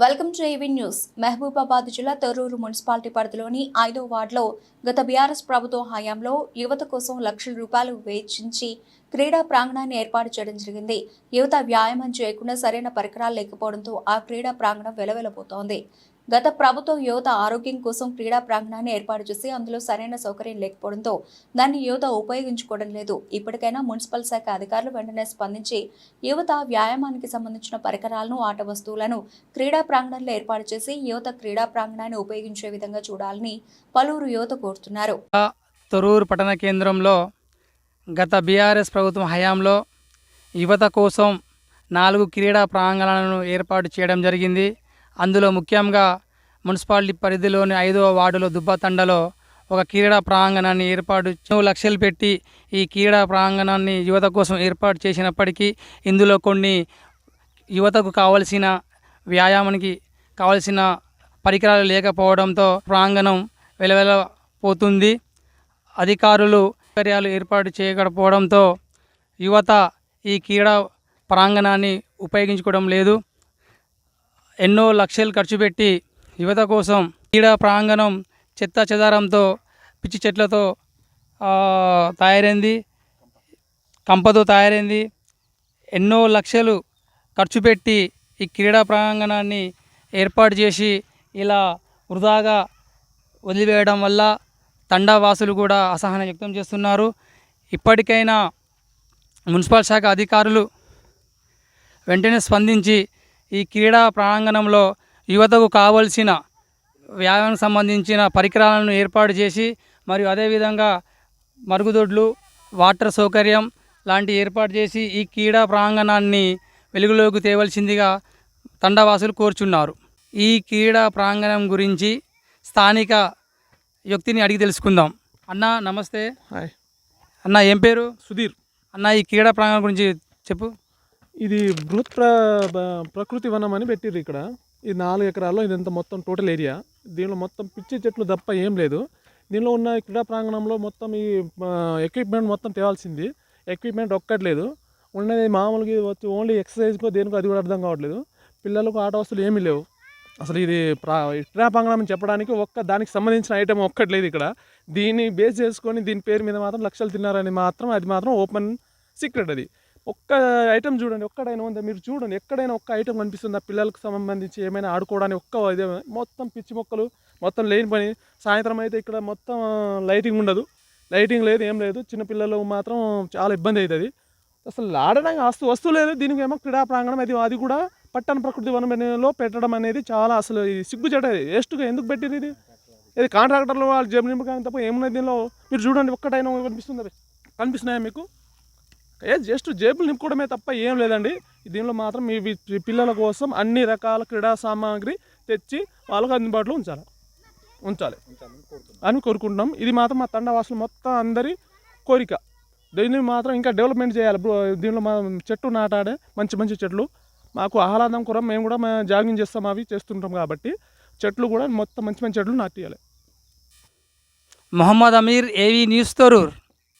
Welcome to AV news. Mahabubabad జిల్లా Torrur municipality పరిధిలోని ఐదో వార్డులో గత బీఆర్ఎస్ ప్రభుత్వ హయాంలో యువత కోసం లక్షల రూపాయలు వేచించి క్రీడా ప్రాంగణాన్ని ఏర్పాటు చేయడం జరిగింది. యువత వ్యాయామం చేయకుండా సరైన పరికరాలు లేకపోవడంతో ఆ క్రీడా ప్రాంగణం వెలవెలబోతోంది గత ప్రభుత్వం యువత ఆరోగ్యం కోసం క్రీడా ప్రాంగణాన్ని ఏర్పాటు చేసి అందులో సరైన సౌకర్యం లేకపోవడంతో దాన్ని యువత ఉపయోగించుకోవడం లేదు. ఇప్పటికైనా మున్సిపల్ శాఖ అధికారులు వెంటనే స్పందించి యువత వ్యాయామానికి సంబంధించిన పరికరాలను ఆట వస్తువులను క్రీడా ప్రాంగణంలో ఏర్పాటు చేసి యువత క్రీడా ప్రాంగణాన్ని ఉపయోగించే విధంగా చూడాలని పలువురు యువత కోరుతున్నారు. తొరూరు పట్టణ కేంద్రంలో గత బీఆర్ఎస్ ప్రభుత్వం హయాంలో యువత కోసం నాలుగు క్రీడా ప్రాంగణాలను ఏర్పాటు చేయడం జరిగింది. అందులో ముఖ్యంగా మున్సిపాలిటీ పరిధిలోని ఐదవ వార్డులో దుబ్బతండలో ఒక క్రీడా ప్రాంగణాన్ని ఏర్పాటు లక్ష్యాలు పెట్టి ఈ క్రీడా ప్రాంగణాన్ని యువత కోసం ఏర్పాటు చేసినప్పటికీ ఇందులో కొన్ని యువతకు కావలసిన వ్యాయామానికి కావలసిన పరికరాలు లేకపోవడంతో ప్రాంగణం వెలవెలపోతుంది. అధికారులు కార్యాలు ఏర్పాటు చేయకపోవడంతో యువత ఈ క్రీడా ప్రాంగణాన్ని ఉపయోగించుకోవడం లేదు. ఎన్నో లక్షలు ఖర్చు పెట్టి యువత కోసం క్రీడా ప్రాంగణం చెత్త చెదారంతో పిచ్చి చెట్లతో తయారైంది. కంపతో తయారైంది. ఎన్నో లక్షలు ఖర్చు పెట్టి ఈ క్రీడా ప్రాంగణాన్ని ఏర్పాటు చేసి ఇలా వృధాగా వదిలివేయడం వల్ల తండావాసులు కూడా అసహనం వ్యక్తం చేస్తున్నారు. ఇప్పటికైనా మున్సిపల్ శాఖ అధికారులు వెంటనే స్పందించి ఈ క్రీడా ప్రాంగణంలో యువతకు కావలసిన వ్యాయామానికి సంబంధించిన పరికరాలను ఏర్పాటు చేసి మరియు అదేవిధంగా మరుగుదొడ్లు వాటర్ సౌకర్యం లాంటి ఏర్పాటు చేసి ఈ క్రీడా ప్రాంగణాన్ని వెలుగులోకి తేవలసిందిగా తండావాసులు కోరుచున్నారు. ఈ క్రీడా ప్రాంగణం గురించి స్థానిక వ్యక్తిని అడిగి తెలుసుకుందాం. అన్న నమస్తే. హాయ్. అన్న ఏం పేరు? సుధీర్. అన్న ఈ క్రీడా ప్రాంగణం గురించి చెప్పు. ఇది బృహత్ ప్ర ప్రకృతి వనం అని పెట్టిర్రు ఇక్కడ. ఇది నాలుగు ఎకరాల్లో ఇదంతా మొత్తం టోటల్ ఏరియా దీనిలో మొత్తం పిచ్చి చెట్లు తప్ప ఏం లేదు. దీనిలో ఉన్న క్రీడా ప్రాంగణంలో మొత్తం ఈ ఎక్విప్మెంట్ మొత్తం తేవాల్సింది. ఎక్విప్మెంట్ ఒక్కట్లేదు. ఉన్నది మామూలుగా వచ్చి ఓన్లీ ఎక్సర్సైజ్కో దేనికో అది కూడా అర్థం కావట్లేదు. పిల్లలకు ఆట వస్తువులు ఏమీ లేవు. అసలు ఇది ప్రా ఈ క్రీడా ప్రాంగణం చెప్పడానికి ఒక్క దానికి సంబంధించిన ఐటమ్ ఒక్కట్లేదు ఇక్కడ. దీన్ని బేస్ చేసుకొని దీని పేరు మీద మాత్రం లక్షలు తిన్నారని మాత్రం అది మాత్రం ఓపెన్ సీక్రెట్ అది. ఒక్క ఐటెం చూడండి ఒక్కడైనా ఉందా? మీరు చూడండి ఎక్కడైనా ఒక్క ఐటమ్ కనిపిస్తుందా? పిల్లలకు సంబంధించి ఏమైనా ఆడుకోవడానికి ఒక్క ఇదే మొత్తం పిచ్చి మొక్కలు మొత్తం లేని పని. సాయంత్రం అయితే ఇక్కడ మొత్తం లైటింగ్ ఉండదు. లైటింగ్ లేదు ఏం లేదు. చిన్నపిల్లలు మాత్రం చాలా ఇబ్బంది అవుతుంది అసలు ఆడడానికి వస్తు వస్తువు లేదు. దీనికి ఏమో క్రీడా ప్రాంగణం అది అది కూడా పట్టణ ప్రకృతి వనంలో పెట్టడం అనేది చాలా అసలు ఇది సిగ్గుచేట వేస్ట్గా ఎందుకు పెట్టింది ఇది? ఇది కాంట్రాక్టర్లు వాళ్ళు జేబు కానీ తప్ప ఏమున్నది దీనిలో? మీరు చూడండి ఒక్కటైనా కనిపిస్తుంది? కనిపిస్తున్నాయా మీకు? ఏ జస్ట్ జేబులు నింపుకోవడమే తప్ప ఏం లేదండి. దీనిలో మాత్రం మీ పిల్లల కోసం అన్ని రకాల క్రీడా సామాగ్రి తెచ్చి వాళ్ళకు అందుబాటులో ఉంచాలి. ఉంచాలి. అని కోరుకుంటున్నాం. ఇది మాత్రం మా తండవాసులు మొత్తం అందరి కోరిక. దీన్ని మాత్రం ఇంకా డెవలప్మెంట్ చేయాలి. బ్రో. దీనిలో మా చెట్టు నాటాడే మంచి మంచి చెట్లు. మాకు ఆహ్లాదం కూడా మేము కూడా జాగింగ్ చేస్తాం అవి చేస్తుంటాం కాబట్టి చెట్లు కూడా మొత్తం మంచి మంచి చెట్లు నాటియాలి. Mohammed Aamir AV news Tharoor.